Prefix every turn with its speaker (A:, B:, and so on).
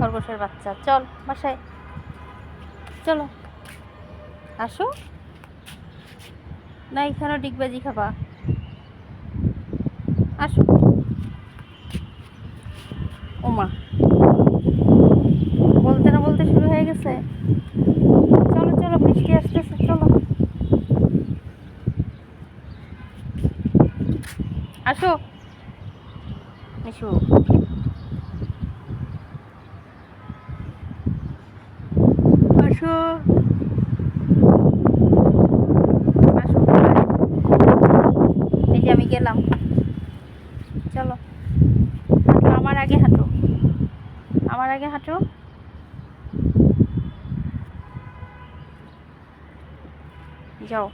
A: মানুষের বাচ্চা। চল, বাসায়। চলো। আসো। না, এখানেও ডিগবাজি খাবা। আসো। ওমা। বলতে না বলতে শুরু হয়ে গেছে। চলো চলো, বৃষ্টি আসতেছে, চলো। আসো। এসো। আসো। এই যে আমি গেলাম। চলো। হাঁটো আমার আগে হাঁটো। আমার আগে হাঁটো। যাও।